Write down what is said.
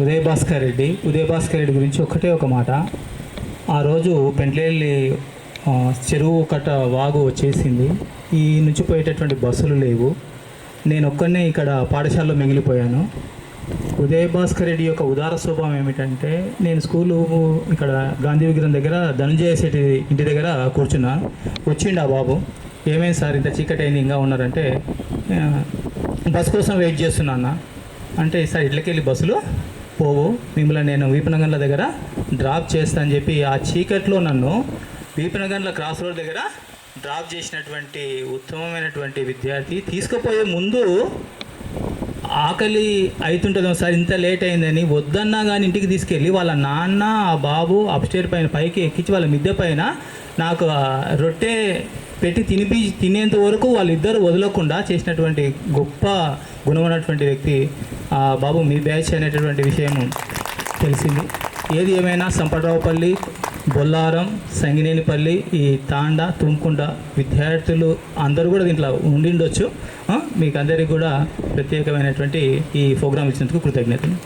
ఉదయ భాస్కర్ రెడ్డి. ఉదయ భాస్కర్ రెడ్డి గురించి ఒకటే ఒక మాట. ఆ రోజు పెంట్లేళ్ళి చెరువు కట్ట వాగు వచ్చేసింది. ఈ నుంచి పోయేటటువంటి బస్సులు లేవు. నేను ఒక్కనే ఇక్కడ పాఠశాలలో మిగిలిపోయాను. ఉదయ్ భాస్కర్ రెడ్డి యొక్క ఉదార స్వభావం ఏమిటంటే నేను స్కూలు ఇక్కడ గాంధీ విగ్రహం దగ్గర ధనంజయ శెట్టి ఇంటి దగ్గర కూర్చున్నా. వచ్చిండు ఆ బాబు. ఏమైంది సార్ ఇంత చీకటి అయింది ఇంకా ఉన్నారంటే బస్ కోసం వెయిట్ చేస్తున్నా అన్న. అంటే సార్ ఇళ్ళకెళ్ళి బస్సులు పోవు. మిమ్మల్ని నేను వీపనగండ్ల దగ్గర డ్రాప్ చేస్తా అని చెప్పి ఆ చీకట్లో నన్ను వీపనగండ్ల క్రాస్ రోడ్ దగ్గర డ్రాప్ చేసినటువంటి ఉత్తమమైనటువంటి విద్యార్థి తీసుకుపోయే ముందు ఆకలి అవుతుంటుంది సార్ ఇంత లేట్ అయిందని వద్దన్నా కానీ ఇంటికి తీసుకెళ్ళి వాళ్ళ నాన్న ఆ బాబు అప్స్టేర్ పైన పైకి ఎక్కించి వాళ్ళ మిద్దె పైన నాకు రొట్టె పెట్టి తినిపి తినేంత వరకు వాళ్ళిద్దరు వదలకుండా చేసినటువంటి గొప్ప గుణమైనటువంటి వ్యక్తి ఆ బాబు మీ బ్యాచ్ అనేటటువంటి విషయం తెలిసింది. ఏది ఏమైనా సంపటరావుపల్లి బొల్లారం సంగినేనిపల్లి ఈ తాండ తుమ్కుంట విద్యార్థులు అందరూ కూడా దీంట్లో ఉండిండొచ్చు. మీకు అందరికీ కూడా ప్రత్యేకమైనటువంటి ఈ ప్రోగ్రాం ఇచ్చినందుకు కృతజ్ఞతలు.